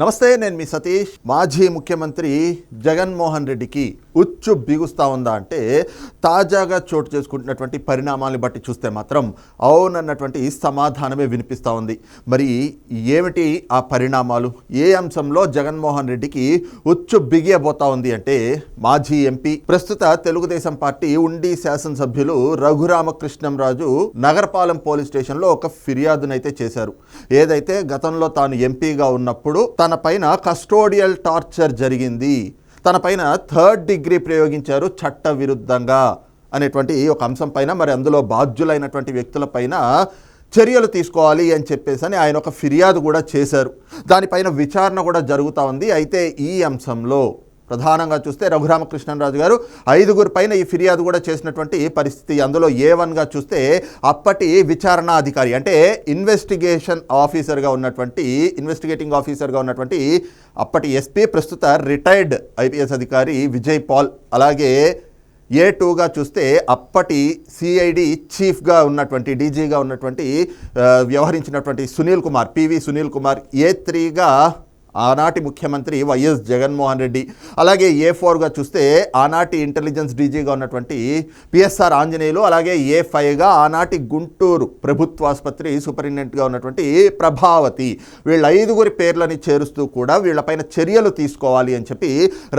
నమస్తే నేను మీ సతీష్. మాజీ ముఖ్యమంత్రి జగన్మోహన్ రెడ్డికి ఉచ్చు బిగుస్తా ఉందా అంటే తాజాగా చోటు చేసుకుంటున్నటువంటి పరిణామాలను బట్టి చూస్తే మాత్రం అవునన్నటువంటి సమాధానమే వినిపిస్తూ ఉంది. మరి ఏమిటి ఆ పరిణామాలు? ఏ అంశంలో జగన్మోహన్ రెడ్డికి ఉచ్చు బిగియబోతా ఉంది అంటే మాజీ ఎంపీ ప్రస్తుత తెలుగుదేశం పార్టీ ఉండి శాసనసభ్యులు రఘురామకృష్ణంరాజు నగరపాలెం పోలీస్ స్టేషన్లో ఒక ఫిర్యాదునైతే చేశారు. ఏదైతే గతంలో తాను ఎంపీగా ఉన్నప్పుడు తన పైన కస్టోడియల్ టార్చర్ జరిగింది. తన పైన థర్డ్ డిగ్రీ ప్రయోగించారు చట్ట విరుద్ధంగా అనేటువంటి ఒక అంశం పైన మరి అందులో బాధ్యులైనటువంటి వ్యక్తులపైన చర్యలు తీసుకోవాలి అని చెప్పేసి అని ఆయన ఒక ఫిర్యాదు కూడా చేశారు. దానిపైన విచారణ కూడా జరుగుతూ ఉంది. అయితే ఈ అంశంలో ప్రధానంగా చూస్తే రఘురామకృష్ణరాజు గారు ఐదుగురు పైన ఈ ఫిర్యాదు కూడా చేసినటువంటి పరిస్థితి. అందులో ఏ వన్గా చూస్తే అప్పటి విచారణ అధికారి అంటే ఇన్వెస్టిగేషన్ ఆఫీసర్గా ఉన్నటువంటి ఇన్వెస్టిగేటింగ్ ఆఫీసర్గా ఉన్నటువంటి అప్పటి ఎస్పీ ప్రస్తుత రిటైర్డ్ ఐపీఎస్ అధికారి విజయ్ పాల్. అలాగే ఏ టూగా చూస్తే అప్పటి సిఐడి చీఫ్గా ఉన్నటువంటి డీజీగా ఉన్నటువంటి వ్యవహరించినటువంటి సునీల్ కుమార్ పివి సునీల్ కుమార్ ఏ త్రీగా ఆనాటి ముఖ్యమంత్రి వైఎస్ జగన్మోహన్ రెడ్డి. అలాగే ఏ ఫోర్గా చూస్తే ఆనాటి ఇంటెలిజెన్స్ డీజీగా ఉన్నటువంటి పిఎస్ఆర్ ఆంజనేయులు అలాగే ఏ ఫైవ్గా ఆనాటి గుంటూరు ప్రభుత్వ ఆసుపత్రి సూపరింటెండెంట్గా ఉన్నటువంటి ప్రభావతి. వీళ్ళ ఐదుగురి పేర్లని చేరుస్తూ కూడా వీళ్ళపైన చర్యలు తీసుకోవాలి అని చెప్పి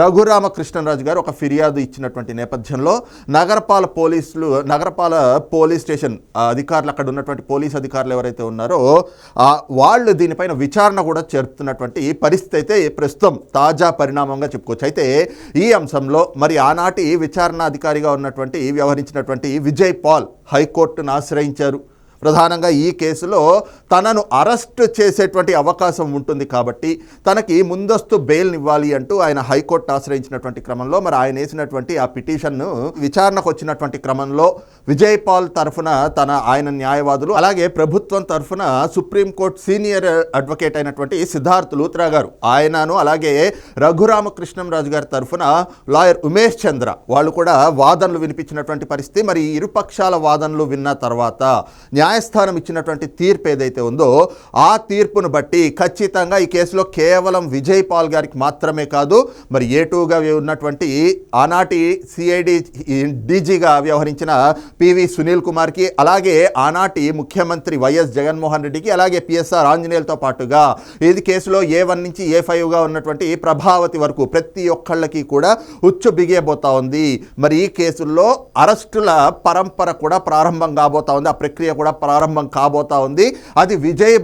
రఘురామకృష్ణరాజు గారు ఒక ఫిర్యాదు ఇచ్చినటువంటి నేపథ్యంలో నగరపాల పోలీసులు నగరపాల పోలీస్ స్టేషన్ అధికారులు అక్కడ ఉన్నటువంటి పోలీస్ అధికారులు ఎవరైతే ఉన్నారో వాళ్ళు దీనిపైన విచారణ కూడా చేరుతున్నటువంటి పరిస్థితి అయితే ప్రస్తుతం తాజా పరిణామంగా చెప్పుకోవచ్చు. అయితే ఈ అంశంలో మరి ఆనాటి విచారణ అధికారిగా ఉన్నటువంటి వ్యవహరించినటువంటి విజయ్ పాల్ హైకోర్టును ఆశ్రయించారు. ప్రధానంగా ఈ కేసులో తనను అరెస్ట్ చేసేటువంటి అవకాశం ఉంటుంది కాబట్టి తనకి ముందస్తు బెయిల్ ఇవ్వాలి అంటూ ఆయన హైకోర్టు ఆశ్రయించినటువంటి క్రమంలో మరి ఆయన వేసినటువంటి ఆ పిటిషన్ను విచారణకు వచ్చినటువంటి క్రమంలో విజయ్ పాల్ తరఫున తన ఆయన న్యాయవాదులు అలాగే ప్రభుత్వం తరఫున సుప్రీంకోర్టు సీనియర్ అడ్వకేట్ అయినటువంటి సిద్ధార్థ్ లూత్రా గారు ఆయనను అలాగే రఘురామకృష్ణంరాజు గారి తరఫున లాయర్ ఉమేష్ చంద్ర వాళ్ళు కూడా వాదనలు వినిపించినటువంటి పరిస్థితి. మరి ఇరుపక్షాల వాదనలు విన్న తర్వాత న్యాయస్థానం ఇచ్చినటువంటి తీర్పు ఏదైతే ఉందో ఆ తీర్పును బట్టి ఖచ్చితంగా ఈ కేసులో కేవలం విజయ్ పాల్ గారికి మాత్రమే కాదు మరి ఏ టూగా ఉన్నటువంటి ఆనాటి సిఐడి డీజీగా వ్యవహరించిన పివి సునీల్ కుమార్కి అలాగే ఆనాటి ముఖ్యమంత్రి వైఎస్ జగన్మోహన్ రెడ్డికి అలాగే పిఎస్ఆర్ ఆంజనేయులతో పాటుగా ఇది కేసులో ఏ వన్ నుంచి ఏ ఫైవ్గా ఉన్నటువంటి ప్రభావతి వరకు ప్రతి ఒక్కళ్ళకి కూడా ఉచ్చు బిగియబోతా ఉంది. మరి ఈ కేసుల్లో అరెస్టుల పరంపర కూడా ప్రారంభం కాబోతా ఉంది. ఆ ప్రక్రియ కూడా ప్రారంభం కాబోతా ఉంది. అది విజయ్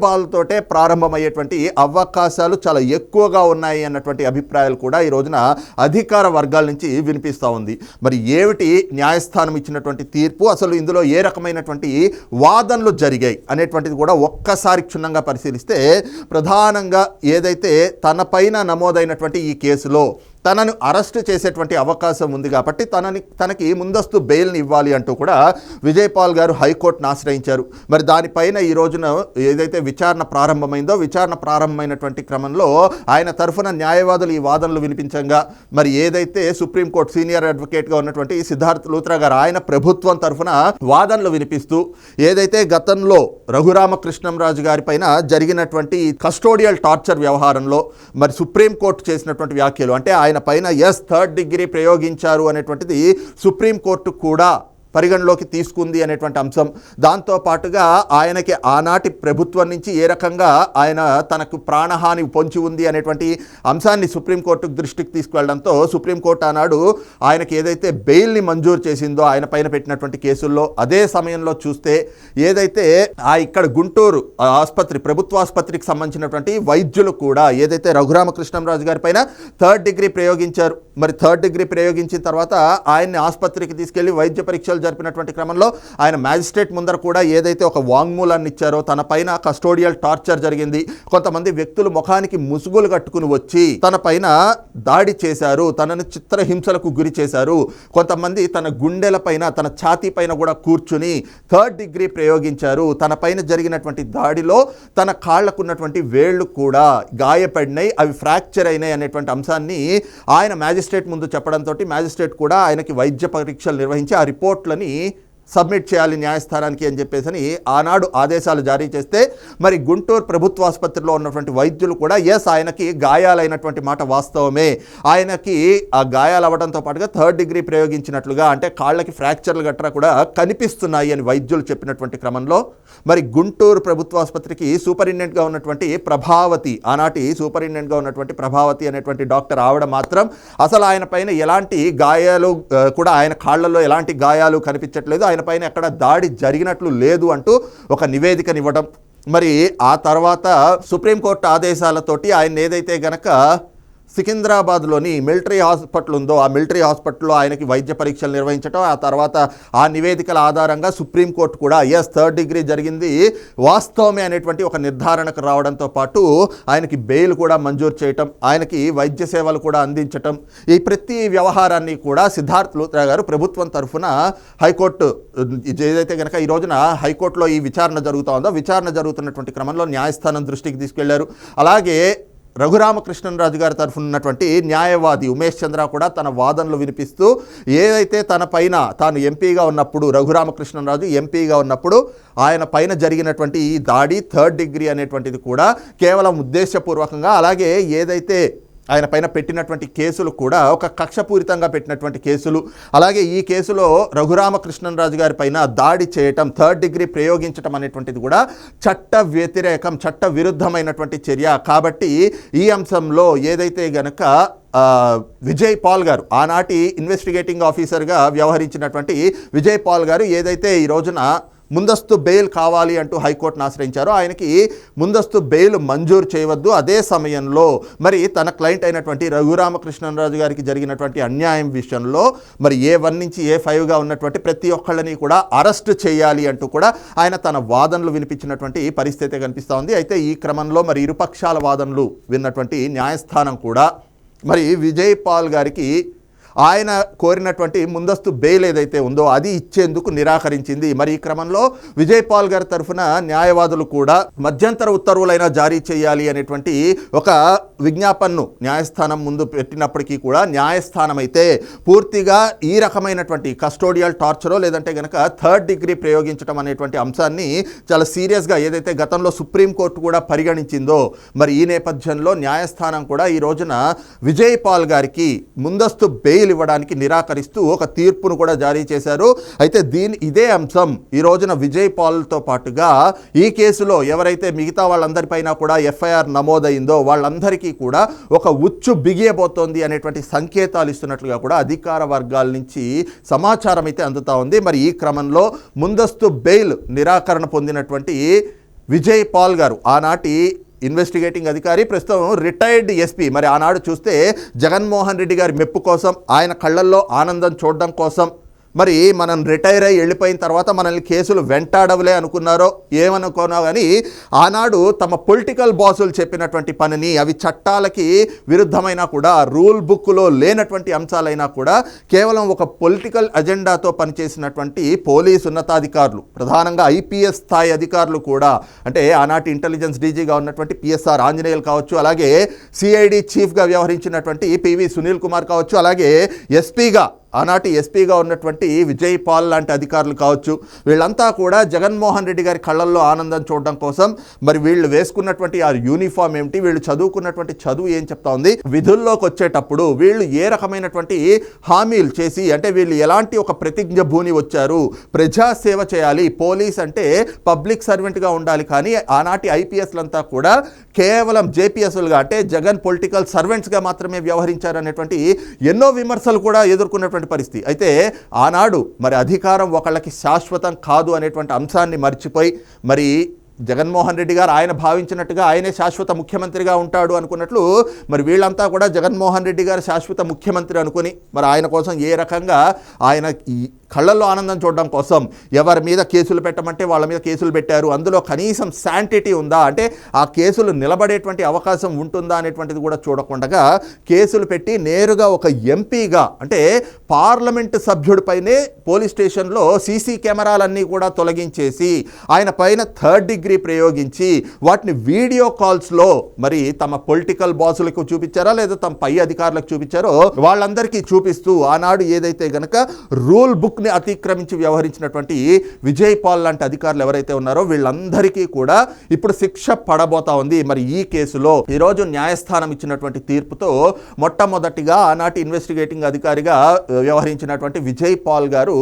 ప్రారంభమయ్యేటువంటి అవకాశాలు చాలా ఎక్కువగా ఉన్నాయి అన్నటువంటి అభిప్రాయాలు కూడా ఈ రోజున అధికార వర్గాల నుంచి వినిపిస్తూ ఉంది. మరి ఏమిటి న్యాయస్థానం ఇచ్చినటువంటి తీర్పు? అసలు ఇందులో ఏ రకమైనటువంటి వాదనలు జరిగాయి అనేటువంటిది కూడా ఒక్కసారి క్షుణ్ణంగా పరిశీలిస్తే ప్రధానంగా ఏదైతే తన పైన నమోదైనటువంటి ఈ కేసులో తనను అరెస్ట్ చేసేటువంటి అవకాశం ఉంది కాబట్టి తనని తనకి ముందస్తు బెయిల్ని ఇవ్వాలి అంటూ కూడా విజయపాల్ గారు హైకోర్టును ఆశ్రయించారు. మరి దానిపైన ఈ రోజున ఏదైతే విచారణ ప్రారంభమైందో విచారణ ప్రారంభమైనటువంటి క్రమంలో ఆయన తరఫున న్యాయవాదులు ఈ వాదనలు వినిపించంగా మరి ఏదైతే సుప్రీంకోర్టు సీనియర్ అడ్వకేట్గా ఉన్నటువంటి సిద్ధార్థ్ లూత్రా గారు ఆయన ప్రభుత్వం తరఫున వాదనలు వినిపిస్తూ ఏదైతే గతంలో రఘురామకృష్ణంరాజు గారి పైన జరిగినటువంటి ఈ కస్టోడియల్ టార్చర్ వ్యవహారంలో మరి సుప్రీంకోర్టు చేసినటువంటి వ్యాఖ్యలు అంటే ఆయన పైన ఎస్ థర్డ్ డిగ్రీ ప్రయోగించారు అనేటువంటిది సుప్రీంకోర్టు కూడా పరిగణలోకి తీసుకుంది అనేటువంటి అంశం. దాంతో పాటుగా ఆయనకి ఆనాటి ప్రభుత్వం నుంచి ఏ రకంగా ఆయన తనకు ప్రాణహాని పొంచి ఉంది అనేటువంటి అంశాన్ని సుప్రీంకోర్టు దృష్టికి తీసుకువెళ్ళడంతో సుప్రీంకోర్టు ఆనాడు ఆయనకి ఏదైతే బెయిల్ని మంజూరు చేసిందో ఆయన పైన పెట్టినటువంటి కేసుల్లో అదే సమయంలో చూస్తే ఏదైతే ఆ ఇక్కడ గుంటూరు ఆసుపత్రి ప్రభుత్వ ఆసుపత్రికి సంబంధించినటువంటి వైద్యులు కూడా ఏదైతే రఘురామకృష్ణంరాజు గారి పైన థర్డ్ డిగ్రీ ప్రయోగించారు. మరి థర్డ్ డిగ్రీ ప్రయోగించిన తర్వాత ఆయన్ని ఆసుపత్రికి తీసుకెళ్ళి వైద్య పరీక్షలు జరిపినటువంటి క్రమంలో ఆయన మ్యాజిస్ట్రేట్ ముందర కూడా ఏదైతే ఒక వాంగ్మూలాన్ని ఇచ్చారో తన పైన కస్టోడియల్ టార్చర్ జరిగింది. కొంతమంది వ్యక్తులు ముఖానికి ముసుగులు కట్టుకుని వచ్చి తన పైన దాడి చేశారు తనను చిత్రహింసలకు గురి చేశారు. కొంతమంది తన గుండెల పైన తన ఛాతీ పైన కూడా కూర్చుని థర్డ్ డిగ్రీ ప్రయోగించారు. తన పైన జరిగినటువంటి దాడిలో తన కాళ్ళకున్నటువంటి వేళ్ళు కూడా గాయపడినాయి అవి ఫ్రాక్చర్ అయినాయి అనేటువంటి అంశాన్ని ఆయన మ్యాజిస్ట్రేట్ ముందు చెప్పడంతో మ్యాజిస్ట్రేట్ కూడా ఆయనకి వైద్య పరీక్షలు నిర్వహించి ఆ రిపోర్ట్లని సబ్మిట్ చేయాలి న్యాయస్థానానికి అని చెప్పేసి అని ఆనాడు ఆదేశాలు జారీ చేస్తే మరి గుంటూరు ప్రభుత్వ ఆసుపత్రిలో ఉన్నటువంటి వైద్యులు కూడా ఎస్ ఆయనకి గాయాలైనటువంటి మాట వాస్తవమే. ఆయనకి ఆ గాయాలు అవ్వడంతో పాటుగా థర్డ్ డిగ్రీ ప్రయోగించినట్లుగా అంటే కాళ్ళకి ఫ్రాక్చర్లు గట్రా కూడా కనిపిస్తున్నాయి అని వైద్యులు చెప్పినటువంటి క్రమంలో మరి గుంటూరు ప్రభుత్వ ఆసుపత్రికి సూపరింటెండెంట్గా ఉన్నటువంటి ప్రభావతి ఆనాటి సూపరింటెండెంట్గా ఉన్నటువంటి ప్రభావతి అనేటువంటి డాక్టర్ ఆవిడ మాత్రం అసలు ఆయన పైన ఎలాంటి గాయాలు కూడా ఆయన కాళ్ళలో ఎలాంటి గాయాలు కనిపించట్లేదు. ఆయన పైన ఎక్కడ దాడి జరిగినట్లు లేదు అంటూ ఒక నివేదికనివ్వడం. మరి ఆ తర్వాత సుప్రీంకోర్టు ఆదేశాలతోటి ఆయన ఏదైతే గనక సికింద్రాబాద్లోని మిలిటరీ హాస్పిటల్ ఉందో ఆ మిలిటరీ హాస్పిటల్లో ఆయనకి వైద్య పరీక్షలు నిర్వహించడం ఆ తర్వాత ఆ నివేదికల ఆధారంగా సుప్రీంకోర్టు కూడా ఎస్ థర్డ్ డిగ్రీ జరిగింది. వాస్తవమే అనేటువంటి ఒక నిర్ధారణకు రావడంతో పాటు ఆయనకి బెయిల్ కూడా మంజూరు చేయటం ఆయనకి వైద్య సేవలు కూడా అందించటం ఈ ప్రతి వ్యవహారాన్ని కూడా సిద్ధార్థ్ లూత్రా గారు ప్రభుత్వం తరఫున హైకోర్టు ఏదైతే కనుక ఈ రోజున హైకోర్టులో ఈ విచారణ జరుగుతూ ఉందో విచారణ జరుగుతున్నటువంటి క్రమంలో న్యాయస్థానం దృష్టికి తీసుకెళ్ళారు. అలాగే రఘురామకృష్ణరాజు గారి తరఫున ఉన్నటువంటి న్యాయవాది ఉమేష్ చంద్ర కూడా తన వాదనలు వినిపిస్తూ ఏదైతే తన పైన తాను ఎంపీగా ఉన్నప్పుడు రఘురామకృష్ణరాజు ఎంపీగా ఉన్నప్పుడు ఆయన పైన జరిగినటువంటి ఈ దాడి థర్డ్ డిగ్రీ అనేటువంటిది కూడా కేవలం ఉద్దేశపూర్వకంగా అలాగే ఏదైతే ఆయన పైన పెట్టినటువంటి కేసులు కూడా ఒక కక్షపూరితంగా పెట్టినటువంటి కేసులు. అలాగే ఈ కేసులో రఘురామకృష్ణరాజు గారి పైన దాడి చేయటం థర్డ్ డిగ్రీ ప్రయోగించటం అనేటువంటిది కూడా చట్ట వ్యతిరేకం చట్ట విరుద్ధమైనటువంటి చర్య. కాబట్టి ఈ అంశంలో ఏదైతే గనక విజయ్ పాల్ గారు ఆనాటి ఇన్వెస్టిగేటింగ్ ఆఫీసర్గా వ్యవహరించినటువంటి విజయ్ పాల్ గారు ఏదైతే ఈ రోజున ముందస్తు బెయిల్ కావాలి అంటూ హైకోర్టును ఆశ్రయించారు. ఆయనకి ముందస్తు బెయిల్ మంజూరు చేయవద్దు. అదే సమయంలో మరి తన క్లయింట్ అయినటువంటి రఘురామకృష్ణరాజు గారికి జరిగినటువంటి అన్యాయం విషయంలో మరి ఏ వన్ నుంచి ఏ ఫైవ్గా ఉన్నటువంటి ప్రతి ఒక్కళ్ళని కూడా అరెస్ట్ చేయాలి అంటూ కూడా ఆయన తన వాదనలు వినిపించినటువంటి పరిస్థితి కనిపిస్తూ ఉంది. అయితే ఈ క్రమంలో మరి ఇరుపక్షాల వాదనలు విన్నటువంటి న్యాయస్థానం కూడా మరి విజయ్ పాల్ గారికి ఆయన కోరినటువంటి ముందస్తు బెయిల్ ఏదైతే ఉందో అది ఇచ్చేందుకు నిరాకరించింది. మరి ఈ క్రమంలో విజయ్ పాల్ గారి తరఫున న్యాయవాదులు కూడా మధ్యంతర ఉత్తర్వులైనా జారీ చేయాలి అనేటువంటి ఒక విజ్ఞాపన్ను న్యాయస్థానం ముందు పెట్టినప్పటికీ కూడా న్యాయస్థానం అయితే పూర్తిగా ఈ రకమైనటువంటి కస్టోడియల్ టార్చరో లేదంటే గనక థర్డ్ డిగ్రీ ప్రయోగించడం అనేటువంటి అంశాన్ని చాలా సీరియస్గా ఏదైతే గతంలో సుప్రీంకోర్టు కూడా పరిగణించిందో మరి ఈ నేపథ్యంలో న్యాయస్థానం కూడా ఈ రోజున విజయ్ పాల్ గారికి ముందస్తు బెయిల్ ఇవ్వడానికి నిరాకరిస్తూ ఒక తీర్పును కూడా జారీ చేశారు. అయితే దీని ఇదే అంశం. ఈ రోజున విజయ్ పాల్తో పాటుగా ఈ కేసులో ఎవరైతే మిగతా వాళ్ళందరిపైన కూడా ఎఫ్ఐఆర్ నమోదైందో వాళ్ళందరికీ కూడా ఒక ఉచ్చు బిగియబోతోంది అనేటువంటి సంకేతాలు ఇస్తున్నట్లుగా కూడా అధికార వర్గాల నుంచి సమాచారం అయితే అందుతూ ఉంది. మరి ఈ క్రమంలో ముందస్తు బెయిల్ నిరాకరణ పొందినటువంటి విజయ్ పాల్ గారు ఆనాటి ఇన్వెస్టిగేటింగ్ అధికారి ప్రస్తుతం రిటైర్డ్ ఎస్పీ. మరి ఆనాడు చూస్తే జగన్మోహన్ రెడ్డి గారి మెప్పు కోసం ఆయన కళ్ళల్లో ఆనందం చూడడం కోసం మరి మనం రిటైర్ అయ్యి వెళ్ళిపోయిన తర్వాత మనల్ని కేసులు వెంటాడవలే అనుకున్నారో ఏమనుకున్నా కానీ ఆనాడు తమ పొలిటికల్ బాసులు చెప్పినటువంటి పనిని అవి చట్టాలకి విరుద్ధమైనా కూడా రూల్ బుక్లో లేనటువంటి అంశాలైనా కూడా కేవలం ఒక పొలిటికల్ అజెండాతో పనిచేసినటువంటి పోలీస్ ఉన్నతాధికారులు ప్రధానంగా ఐపీఎస్ స్థాయి అధికారులు కూడా అంటే ఆనాటి ఇంటెలిజెన్స్ డీజీగా ఉన్నటువంటి పిఎస్ఆర్ ఆంజనేయులు కావచ్చు అలాగే సిఐడి చీఫ్గా వ్యవహరించినటువంటి పివి సునీల్ కుమార్ కావచ్చు అలాగే ఎస్పీగా ఆనాటి ఎస్పీగా ఉన్నటువంటి విజయ్ పాల్ లాంటి అధికారులు కావచ్చు వీళ్ళంతా కూడా జగన్మోహన్ రెడ్డి గారి కళ్ళల్లో ఆనందం చూడడం కోసం మరి వీళ్ళు వేసుకున్నటువంటి ఆ యూనిఫామ్ ఏమిటి వీళ్ళు చదువుకున్నటువంటి చదువు ఏం చెప్తా ఉంది విధుల్లోకి వచ్చేటప్పుడు వీళ్ళు ఏ రకమైనటువంటి హామీలు చేసి అంటే వీళ్ళు ఎలాంటి ఒక ప్రతిజ్ఞ భూని వచ్చారు ప్రజాసేవ చేయాలి పోలీస్ అంటే పబ్లిక్ సర్వెంట్గా ఉండాలి కానీ ఆనాటి ఐపీఎస్లంతా కూడా కేవలం జేపీఎస్లుగా అంటే జగన్ పొలిటికల్ సర్వెంట్స్గా మాత్రమే వ్యవహరించారనేటువంటి ఎన్నో విమర్శలు కూడా ఎదుర్కొన్నటువంటి పరిస్థితి. అయితే ఆనాడు మరి అధికారం ఒకళ్ళకి శాశ్వతం కాదు అనేటువంటి అంశాన్ని మర్చిపోయి మరి జగన్మోహన్ రెడ్డి గారు ఆయన భావించినట్టుగా ఆయనే శాశ్వత ముఖ్యమంత్రిగా ఉంటాడు అనుకున్నట్లు మరి వీళ్ళంతా కూడా జగన్మోహన్ రెడ్డి గారు శాశ్వత ముఖ్యమంత్రి అనుకుని మరి ఆయన కోసం ఏ రకంగా ఆయన కళ్ళల్లో ఆనందం చూడడం కోసం ఎవరి మీద కేసులు పెట్టమంటే వాళ్ళ మీద కేసులు పెట్టారు. అందులో కనీసం శాంటిటీ ఉందా? అంటే ఆ కేసులు నిలబడేటువంటి అవకాశం ఉంటుందా అనేటువంటిది కూడా చూడకుండా కేసులు పెట్టి నేరుగా ఒక ఎంపీగా అంటే పార్లమెంటు సభ్యుడిపైనే పోలీస్ స్టేషన్లో సీసీ కెమెరాలన్నీ కూడా తొలగించేసి ఆయన పైన థర్డ్ డిగ్రీ ప్రయోగించి వాటిని వీడియో కాల్స్లో మరి తమ పొలిటికల్ బాసులకు చూపించారా? లేదా తమ పై అధికారులకు చూపించారో వాళ్ళందరికీ చూపిస్తూ ఆనాడు ఏదైతే గనక రూల్ బుక్ హక్కుని అతిక్రమించి వ్యవహరించినటువంటి విజయ్ పాల్ లాంటి అధికారులు ఎవరైతే ఉన్నారో వీళ్ళందరికీ కూడా ఇప్పుడు శిక్ష పడబోతా ఉంది. మరి ఈ కేసులో ఈరోజు న్యాయస్థానం ఇచ్చినటువంటి తీర్పుతో మొట్టమొదటిగా ఆనాటి ఇన్వెస్టిగేటింగ్ అధికారిగా వ్యవహరించినటువంటి విజయ్ పాల్ గారు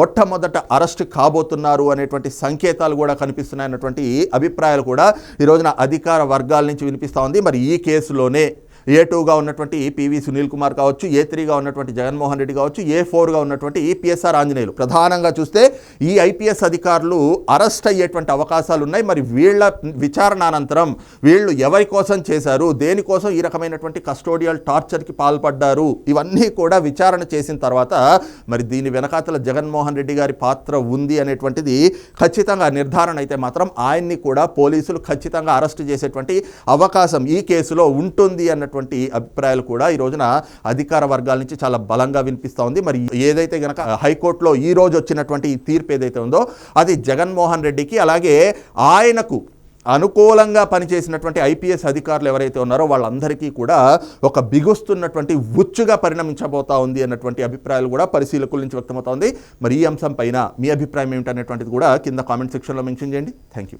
మొట్టమొదట అరెస్ట్ కాబోతున్నారు అనేటువంటి సంకేతాలు కూడా కనిపిస్తున్నాయి అన్నటువంటి అభిప్రాయాలు కూడా ఈ రోజున అధికార వర్గాల నుంచి వినిపిస్తూ ఉంది. మరి ఈ కేసులోనే ఏ టూగా ఉన్నటువంటి పివి సునీల్ కుమార్ కావచ్చు ఏ త్రీగా ఉన్నటువంటి జగన్మోహన్ రెడ్డి కావచ్చు ఏ ఫోర్గా ఉన్నటువంటి ఈపీఎస్ఆర్ ఆంజనేయులు. ప్రధానంగా చూస్తే ఈ ఐపీఎస్ అధికారులు అరెస్ట్ అయ్యేటువంటి అవకాశాలు ఉన్నాయి మరి వీళ్ళ విచారణ అనంతరం వీళ్ళు ఎవరి కోసం చేశారు దేనికోసం ఈ రకమైనటువంటి కస్టోడియల్ టార్చర్కి పాల్పడ్డారు ఇవన్నీ కూడా విచారణ చేసిన తర్వాత మరి దీని వెనకాతల జగన్మోహన్ రెడ్డి గారి పాత్ర ఉంది అనేటువంటిది ఖచ్చితంగా నిర్ధారణ అయితే మాత్రం ఆయన్ని కూడా పోలీసులు ఖచ్చితంగా అరెస్ట్ చేసేటువంటి అవకాశం ఈ కేసులో ఉంటుంది అన్నట్టు అనేటువంటి అభిప్రాయాలు కూడా ఈ రోజున అధికార వర్గాల నుంచి చాలా బలంగా వినిపిస్తూ ఉంది. మరి ఏదైతే గనక హైకోర్టులో ఈ రోజు వచ్చినటువంటి ఈ తీర్పు ఏదైతే ఉందో అది జగన్మోహన్ రెడ్డికి అలాగే ఆయనకు అనుకూలంగా పనిచేసినటువంటి ఐపీఎస్ అధికారులు ఎవరైతే ఉన్నారో వాళ్ళందరికీ కూడా ఒక బిగుస్తున్నటువంటి ఉచ్చుగా పరిణమించబోతా ఉంది అన్నటువంటి అభిప్రాయాలు కూడా పరిశీలకుల నుంచి వ్యక్తమవుతా ఉంది. మరి ఈ అంశం పైన మీ అభిప్రాయం ఏమిటనేటువంటిది కూడా కింద కామెంట్ సెక్షన్లో మెన్షన్ చేయండి. Thank you